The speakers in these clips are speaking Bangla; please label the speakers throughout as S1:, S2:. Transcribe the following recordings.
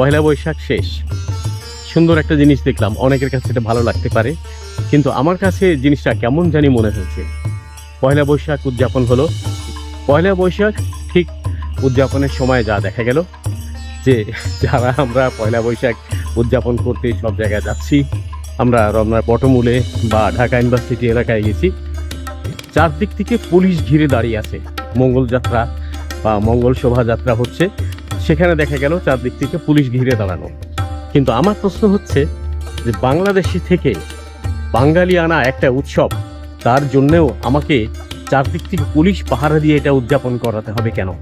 S1: পয়লা বৈশাখ শেষ। সুন্দর একটা জিনিস দেখলাম, অনেকের কাছে এটা ভালো লাগতে পারে। কিন্তু আমার কাছে জিনিসটা কেমন জানি মনে হয়েছে। পয়লা বৈশাখ উদযাপন হলো। পয়লা বৈশাখ ঠিক উদযাপনের সময় যা দেখা গেল, যে যারা আমরা পয়লা বৈশাখ উদযাপন করতে সব জায়গায় যাচ্ছি, আমরা রমনার পটমূলে বা ঢাকা ইউনিভার্সিটি এলাকায় গেছি। চারদিক থেকে পুলিশ ঘিরে দাঁড়িয়ে আছে। মঙ্গল যাত্রা বা মঙ্গল শোভাযাত্রা হচ্ছে। সেখানে দেখা গেল চারদিক থেকে পুলিশ ঘিরে দাঁড়ানো। কিন্তু আমার প্রশ্ন হচ্ছে যে বাংলাদেশি থেকে বাঙালি আনা একটা উৎসব, তার জন্যেও আমাকে চারদিক থেকে পুলিশ পাহারা দিয়ে এটা উদযাপন করাতে হবে কেন?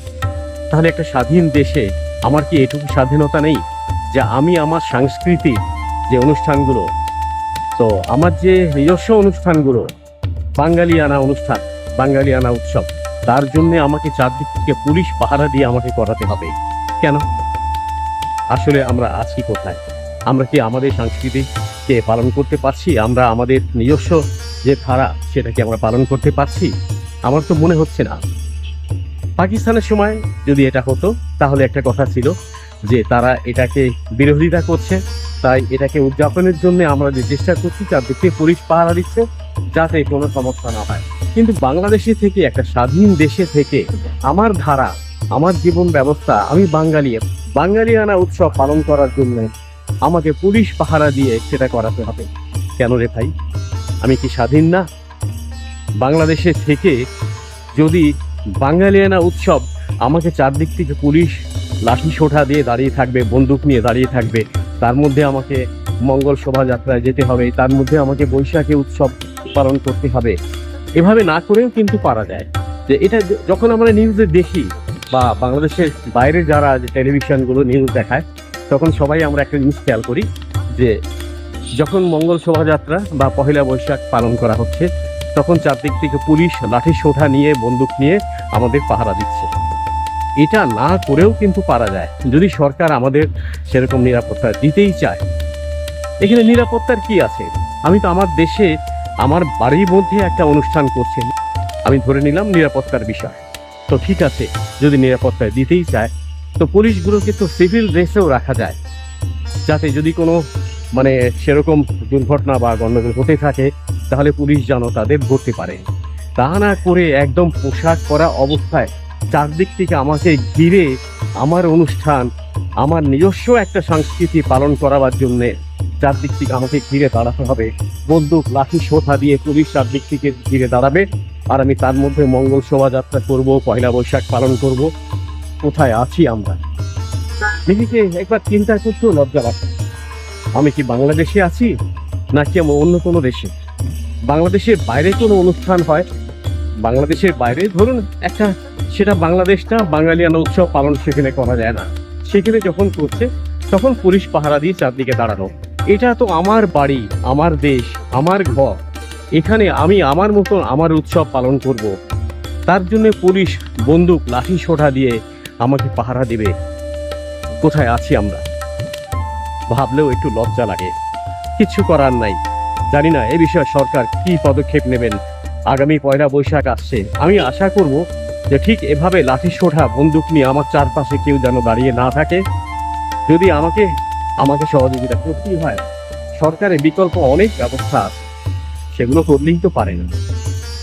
S1: তাহলে একটা স্বাধীন দেশে আমার কি এটুকু স্বাধীনতা নেই? যে আমি আমার সাংস্কৃতিক যে অনুষ্ঠানগুলো, তো আমার যে নিজস্ব অনুষ্ঠানগুলো, বাঙালি আনা অনুষ্ঠান, বাঙালি আনা উৎসব, তার জন্য আমাকে চারদিক থেকে পুলিশ পাহারা দিয়ে আমাকে করাতে হবে। কেন? আসলে আমরা আছি কোথায়? আমরা কি আমাদের সংস্কৃতিকে পালন করতে পারছি? আমরা আমাদের নিজস্ব যে ধারা সেটাকে আমরা পালন করতে পারছি? আমার তো মনে হচ্ছে না। পাকিস্তানের সময় যদি এটা হতো, তাহলে একটা কথা ছিল যে তারা এটাকে বিরোধিতা করছে, তাই এটাকে উদযাপনের জন্য আমরা যে চেষ্টা করছি, তার চারদিকে পুলিশ পাহারা দিচ্ছে, যাতে কোনো সমস্যা না হয়। কিন্তু বাংলাদেশে থেকে, একটা স্বাধীন দেশে থেকে আমার ধারা আমার জীবন ব্যবস্থা, আমি বাঙালি। বাঙালি আনা উৎসব পালন করার জন্য আমাকে পুলিশ পাহারা দিয়ে সেটা করাতে হবে। কেন রে ভাই? আমি কি স্বাধীন না? বাংলাদেশে থেকে যদি বাঙালিয়ানা উৎসব আমাকে চারদিক থেকে পুলিশ লাঠি সোঠা দিয়ে দাঁড়িয়ে থাকবে, বন্দুক নিয়ে দাঁড়িয়ে থাকবে, তার মধ্যে আমাকে মঙ্গল শোভাযাত্রায় যেতে হবে, তার মধ্যে আমাকে বৈশাখী উৎসব পালন করতে হবে, এভাবে না করেও কিন্তু পারা যায়। যে এটা যখন আমরা নিউজে দেখি বা বাংলাদেশের বাইরে যারা যে টেলিভিশনগুলো নিউজ দেখায়, তখন সবাই আমরা একটা জিনিস খেয়াল করি যে যখন মঙ্গল শোভাযাত্রা বা পহেলা বৈশাখ পালন করা হচ্ছে, তখন চারদিক থেকে পুলিশ লাঠি সোঠা নিয়ে, বন্দুক নিয়ে আমাদের পাহারা দিচ্ছে। এটা না করেও কিন্তু পারা যায়। যদি সরকার আমাদের সেরকম নিরাপত্তা দিতেই চায়, এখানে নিরাপত্তার কি আছে? আমি তো আমার দেশে, আমার বাড়ির মধ্যে একটা অনুষ্ঠান করছি। আমি ধরে নিলাম নিরাপত্তার বিষয়। তো ঠিক আছে, যদি নিরাপত্তায় দিতেই চায়, তো পুলিশগুলোকে তো সিভিল ড্রেসেও রাখা যায়। যাতে যদি কোনো মানে সেরকম দুর্ঘটনা বা গণ্ডগোল হতে থাকে, তাহলে পুলিশ যেন তাদের ধরতে পারে। তা না করে একদম পোশাক পরা অবস্থায় চারদিক থেকে আমাকে ঘিরে আমার অনুষ্ঠান, আমার নিজস্ব একটা সংস্কৃতি পালন করাবার জন্য চারদিক থেকে আমাকে ঘিরে দাঁড়াতে হবে। বন্দুক, লাঠি সোঠা দিয়ে পুলিশ চারদিক থেকে ঘিরে দাঁড়াবে। আর আমি তার মধ্যে মঙ্গল শোভাযাত্রা করব, পয়লা বৈশাখ পালন করব। কোথায় আছি আমরা? নিজেকে একবার চিন্তা করতেও লজ্জা লাগছে। আমি কি বাংলাদেশে আছি, নাকি আমি অন্য কোনো দেশে? বাংলাদেশের বাইরে কোনো অনুষ্ঠান হয়? বাংলাদেশের বাইরে ধরুন একটা, সেটা বাংলাদেশটা, বাঙালিয়ানা উৎসব পালন সেখানে করা যায় না। সেখানে যখন করছে, তখন পুলিশ পাহারা দিয়ে চারদিকে দাঁড়ানো। এটা তো আমার বাড়ি, আমার দেশ, আমার ঘর। এখানে আমি আমার মতন আমার উৎসব পালন করব। তার জন্য পুলিশ বন্দুক, লাঠি সোঠা দিয়ে আমাকে পাহারা দেবে। কোথায় আছি আমরা? ভাবলেও একটু লজ্জা লাগে। কিছু করার নাই। জানি না, এ বিষয়ে সরকার কি পদক্ষেপ নেবেন। আগামী পয়লা বৈশাখ আসছে। আমি আশা করব যে ঠিক এভাবে লাঠি সোঠা বন্দুক নিয়ে আমার চারপাশে কেউ যেন দাঁড়িয়ে না থাকে। যদি আমাকে আমাকে সহযোগিতা করতেই হয়, সরকারের বিকল্প অনেক ব্যবস্থা আছে। সেগুলো করলেই তো পারে না।